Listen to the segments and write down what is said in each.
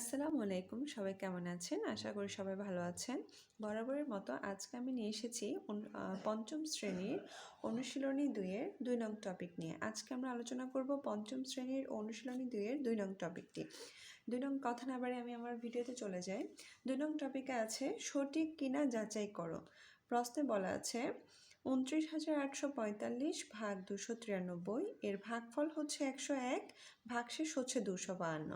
আসসালামু আলাইকুম। সবাই কেমন আছেন? আশা করি সবাই ভালো আছেন। বরাবরের মতো আজকে আমি নিয়ে এসেছি পঞ্চম শ্রেণির অনুশীলনী দুইয়ের দুই নং টপিক নিয়ে। আজকে আমরা আলোচনা করব পঞ্চম শ্রেণির অনুশীলনী দুইয়ের দুই নং টপিকটি দুই নং কথা না বাড়ি আমি আমার ভিডিওতে চলে যাই। দুই নং টপিকে আছে সঠিক কিনা যাচাই করো। প্রশ্নে বলা আছে উনত্রিশ হাজার আটশো পঁয়তাল্লিশ ভাগ দুশো তিরানব্বই, এর ভাগফল হচ্ছে একশো এক ভাগশেষ হচ্ছে দুশো বাহান্ন।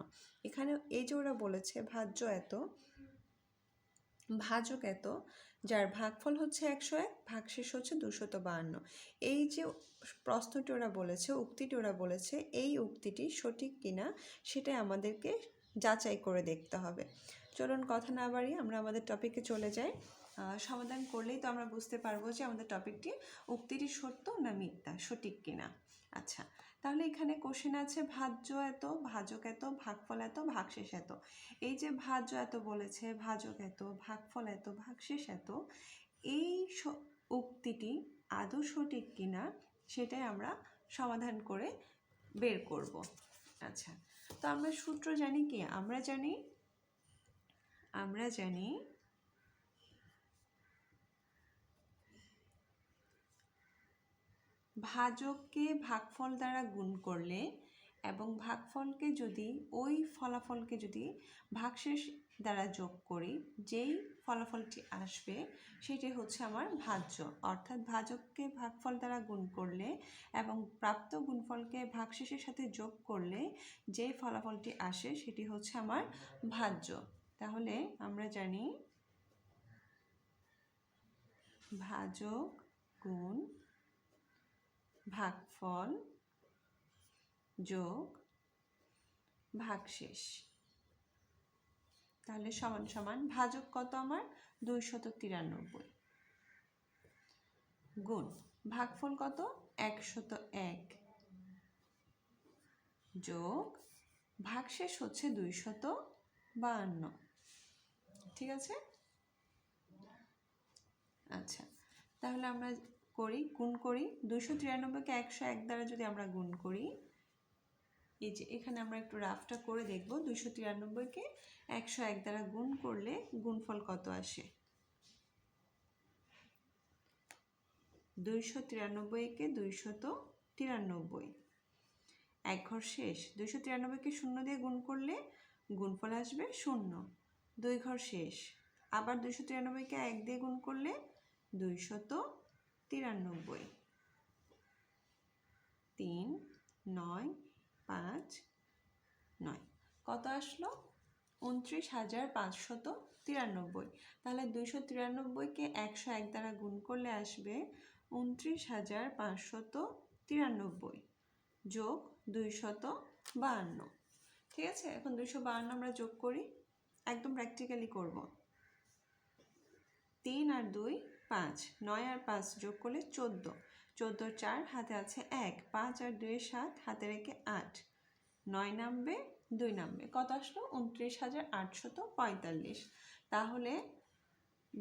এখানে এই যে ওরা বলেছে ভাজ্য এত, ভাজক এত, যার ভাগফল হচ্ছে একশো এক ভাগশেষ হচ্ছে দুশত বাহান্ন। এই যে প্রশ্নটি ওরা বলেছে, উক্তিটি ওরা বলেছে, এই উক্তিটি সঠিক কিনা সেটাই আমাদেরকে যাচাই করে দেখতে হবে। চলুন কথা না বাড়িয়ে আমরা আমাদের টপিকে চলে যাই। সমাধান করলেই তো আমরা বুঝতে পারব যে আমাদের টপিকটি উক্তিটি সত্য না মিথ্যা, সঠিক কিনা। আচ্ছা তাহলে এখানে কোশ্চেন আছে, ভাজ্য এত, ভাজক এত, ভাগফল এত, ভাগশেষ এত। এই যে ভাজ্য এত বলেছে, ভাজক এত, ভাগফল এত, ভাগশেষ এত, এই উক্তিটি আদৌ সঠিক কিনা সেটাই আমরা সমাধান করে বের করব। আচ্ছা তো আমরা সূত্র জানি কি? আমরা জানি আমরা জানি ভাজককে ভাগফল দ্বারা গুণ করলে এবং ভাগফলকে যদি, ওই ফলাফলকে যদি ভাগশেষ দ্বারা যোগ করি, যেই ফলাফলটি আসবে, সেটি হচ্ছে আমার ভাজ্য। অর্থাৎ ভাজককে ভাগফল দ্বারা গুণ করলে এবং প্রাপ্ত গুণফলকে ভাগশেষের সাথে যোগ করলে যেই ফলাফলটি আসে, সেটি হচ্ছে আমার ভাজ্য। তাহলে আমরা জানি, ভাজক গুণ ভাগফল যোগ ভাগশেষ। তাহলে সমান সমান ভাজক কত আমার? দুইশত তিরানব্বই। গুণ, ভাগফল কত? একশত এক। যোগ, ভাগশেষ হচ্ছে দুইশত বাহান্ন। ঠিক আছে? আচ্ছা তাহলে আমরা করি, গুণ করি। দুশো তিরানব্বইকে একশো এক দ্বারা যদি আমরা গুণ করি, এই যে এখানে আমরা একটু রাফটা করে দেখব। দুশো তিরানব্বইকে একশো এক দ্বারা গুণ করলে গুণফল কত আসে? দুইশো তিরানব্বইকে দুইশত তিরানব্বই। এক ঘর শেষ। দুইশো তিরানব্বইকে শূন্য দিয়ে গুণ করলে গুণফল আসবে শূন্য। দুই ঘর শেষ। আবার দুইশো তিরানব্বইকে এক দিয়ে গুণ করলে দুইশত তিরানব্বই। তিন, নয়, পাঁচ, নয়। কত আসলো? উনত্রিশ হাজার পাঁচশত তিরানব্বই। তাহলে দুইশো তিরানব্বইকে একশো এক দ্বারা গুণ করলে আসবে উনত্রিশ হাজার পাঁচশত তিরানব্বই যোগ দুইশত বাহান্ন। ঠিক আছে? এখন দুইশো বাহান্ন আমরা যোগ করি। একদম প্র্যাকটিক্যালি করব। তিন আর দুই পাঁচ, নয় আর পাঁচ যোগ করলে চোদ্দ। চোদ্দ চার, হাতে আছে এক। পাঁচ আর দুই সাত, হাতে রেখে আট। নয় নামবে, দুই নামবে। কত আসলো? উনত্রিশ হাজার আটশত পঁয়তাল্লিশ। তাহলে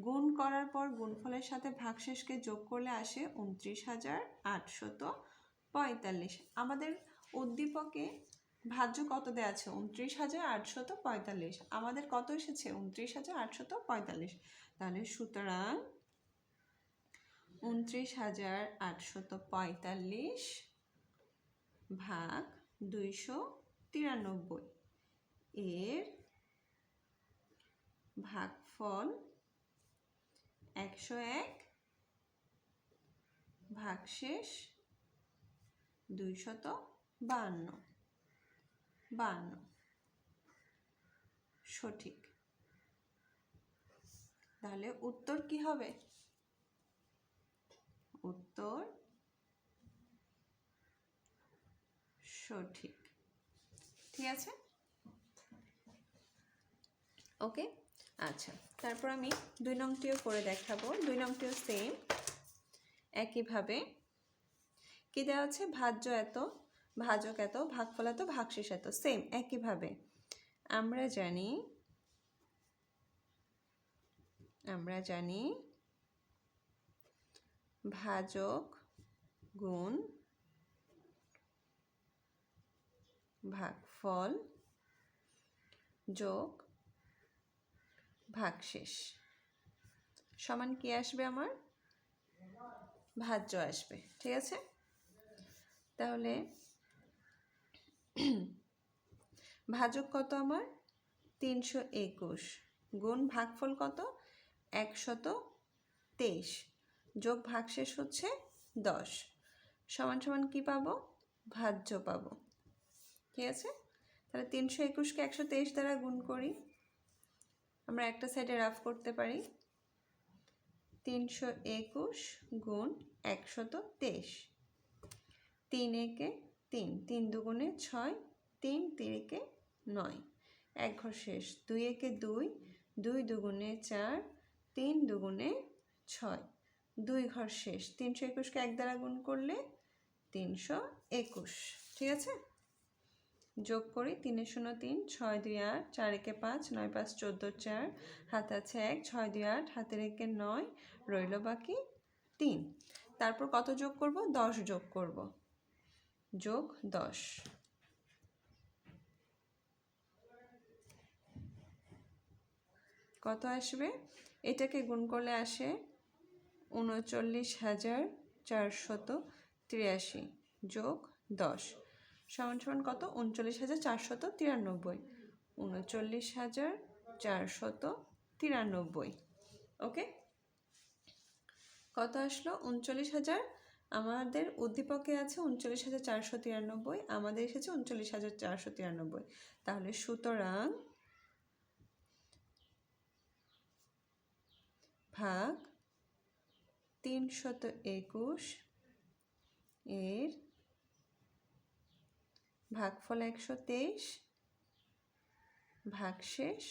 গুণ করার পর গুণফলের সাথে ভাগশেষকে যোগ করলে আসে উনত্রিশ হাজার আটশত পঁয়তাল্লিশ। আমাদের উদ্দীপকে ভাজ্য কত দেওয়া আছে? উনত্রিশ হাজার আটশত পঁয়তাল্লিশ। আমাদের কত এসেছে? উনত্রিশ হাজার আটশত পঁয়তাল্লিশ। তাহলে সুতরাং উনত্রিশ হাজার আটশত পঁয়তাল্লিশ ভাগ দুইশো তিরানব্বই। এর ভাগফল একশো এক ভাগশেষ দুইশত বাহান্ন। বাহান্ন। সঠিক। তাহলে উত্তর কি হবে? উত্তর সঠিক। ঠিক আছে? ওকে আচ্ছা। তারপর আমি দুই নংটিও করে দেখাবো। দুই নংটিও সেম একইভাবে। কি দেওয়া আছে? ভাজ্য এত, ভাজক এত, ভাগফল এত, ভাগশেষ এত সেম একইভাবে। আমরা জানি আমরা জানি ভাজক গুণ ভাগফল যোগ ভাগশেষ। সমান কি আসবে আমার? ভাজ্য আসবে, ঠিক আছে? তাহলে ভাজক কত আমার? তিনশো একুশ। গুণ ভাগফল কত? একশত তেইশ। যোগ ভাগশেষ হচ্ছে দশ। সমান সমান কি পাবো? ভাজ্য পাবো। ঠিক আছে? তাহলে তিনশো একুশকে একশো তেইশ দ্বারা গুণ করি। আমরা একটা সাইডে রাফ করতে পারি। তিনশো একুশ গুণ একশত তেইশ। তিন একে তিন তিন দুগুণে ছয়, তিন তিরিকে নয়। এক ঘর শেষ। দুই একে দুই দুই দুগুণে চার, তিন দুগুণে ছয়। দুই ঘর শেষ। তিনশো একুশকে এক দ্বারা গুণ করলে তিনশো একুশ। ঠিক আছে? যোগ করি তিনে শূন্য তিন, ছয় দুই আট, চার একে পাঁচ, নয় পাঁচ চোদ্দ চার, হাত আছে এক, ছয় দুই আট, হাতের একে নয়, রইল বাকি তিন। তারপর কত যোগ করব? দশ যোগ করব। যোগ দশ। কত আসবে? এটাকে গুণ করলে আসে উনচল্লিশ হাজার চারশত তিরাশি যোগ দশ। সমান সমান কত? উনচল্লিশ হাজার চারশত তিরানব্বই। উনচল্লিশ হাজার চারশত তিরানব্বই। ওকে? কত আসলো? উনচল্লিশ হাজার। আমাদের উদ্দীপকে আছে উনচল্লিশ হাজার চারশো তিরানব্বই। আমাদের এসেছে উনচল্লিশ হাজার চারশো তিরানব্বই। তাহলে সুতরাং ভাগ তিনশত একুশ এর ভাগফল একশো তেইশ, ভাগশেষ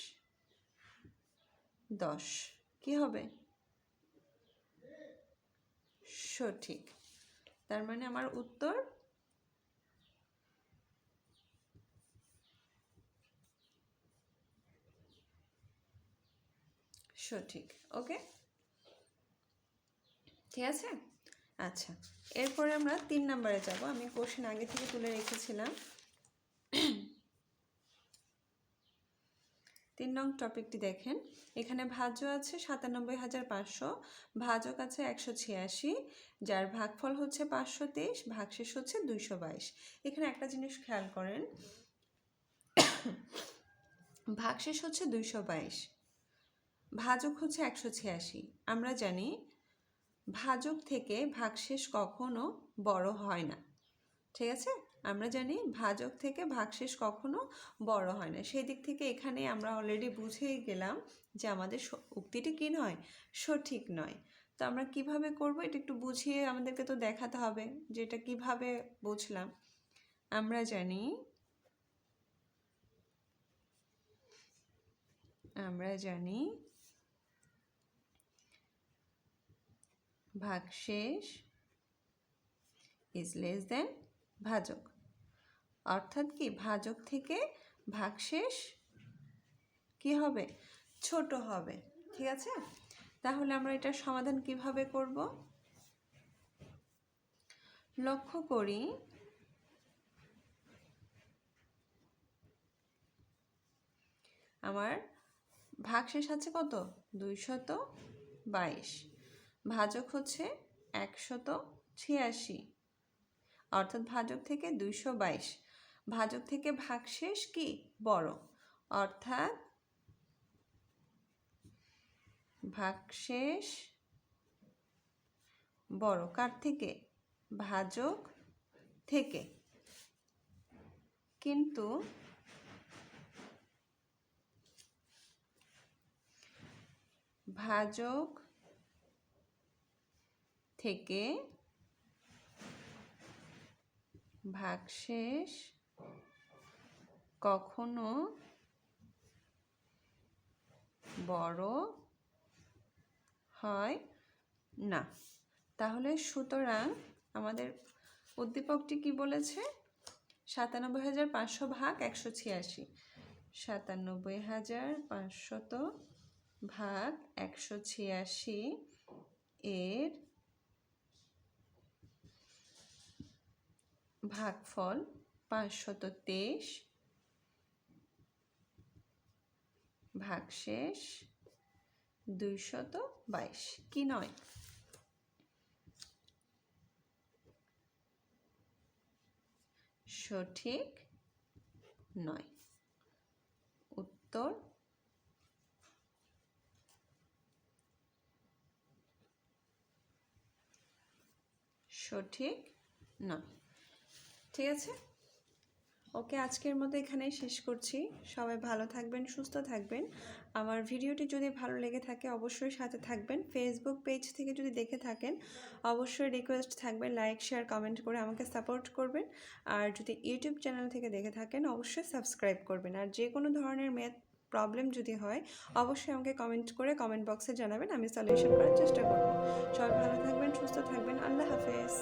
দশ। কি হবে? সঠিক। তার মানে আমার উত্তর সঠিক। ওকে? ঠিক আছে? আচ্ছা এরপরে আমরা তিন নম্বরে যাব। আমি কোশ্চেন আগে থেকে তুলে রেখেছিলাম। তিন নং টপিকটি দেখেন। এখানে ভাজ্য আছে সাতানব্বই হাজার পাঁচশো, ভাজক আছে একশো ছিয়াশি, যার ভাগফল হচ্ছে পাঁচশো তেইশ, ভাগশেষ হচ্ছে দুইশো বাইশ। এখানে একটা জিনিস খেয়াল করেন। ভাগশেষ হচ্ছে দুইশো বাইশ, ভাজক হচ্ছে একশো ছিয়াশি। আমরা জানি ভাজক থেকে ভাগশেষ কখনো বড় হয় না। ঠিক আছে? আমরা জানি ভাজক থেকে ভাগশেষ কখনো বড় হয় না। সেই দিক থেকে এখানে আমরা অলরেডি বুঝেই গেলাম যে আমাদের উক্তিটি কী নয়? সঠিক নয়। তো আমরা কীভাবে করব এটা একটু বুঝিয়ে আমাদেরকে তো দেখাতে হবে যে এটা কীভাবে বুঝলাম। আমরা জানি আমরা জানি ভাগশেষ ইজ লেস দেন ভাজক। অর্থাৎ কি ভাজক থেকে ভাগশেষ কি হবে? ছোট হবে। ঠিক আছে? তাহলে আমরা এটার সমাধান কীভাবে করব? লক্ষ্য করি, আমার ভাগশেষ আছে কত? দুইশত বাইশ। ভাজক হচ্ছে একশত ছিয়াশি। অর্থাৎ ভাজক থেকে দুইশো বাইশ। ভাজক থেকে ভাগশেষ কি? বড়। অর্থাৎ ভাগশেষ বড় কার থেকে? ভাজক থেকে। কিন্তু ভাজক থেকে ভাগশেষ কখনো বড় হয় না। তাহলে সুতরাং আমাদের উদ্দীপকটি কি বলেছে? সাতানব্বই হাজার পাঁচশো ভাগ একশো ছিয়াশি। সাতানব্বই হাজার পাঁচশত ভাগ একশো ছিয়াশি এর ভাগফল পাঁচশত তেইশ ভাগশেষ দুইশত বাইশ কি নয়? সঠিক নয়। উত্তর সঠিক নয়। ঠিক আছে? ওকে, আজকের মতো এখানেই শেষ করছি। সবাই ভালো থাকবেন, সুস্থ থাকবেন। আমার ভিডিওটি যদি ভালো লেগে থাকে, অবশ্যই সাথে থাকবেন। ফেসবুক পেজ থেকে যদি দেখে থাকেন, অবশ্যই রিকোয়েস্ট থাকবে লাইক শেয়ার কমেন্ট করে আমাকে সাপোর্ট করবেন। আর যদি ইউটিউব চ্যানেল থেকে দেখে থাকেন, অবশ্যই সাবস্ক্রাইব করবেন। আর যে কোনো ধরনের ম্যাথ প্রবলেম যদি হয়, অবশ্যই আমাকে কমেন্ট করে কমেন্ট বক্সে জানাবেন, আমি সলিউশন করার চেষ্টা করব। সবাই ভালো থাকবেন, সুস্থ থাকবেন। আল্লাহ হাফেজ।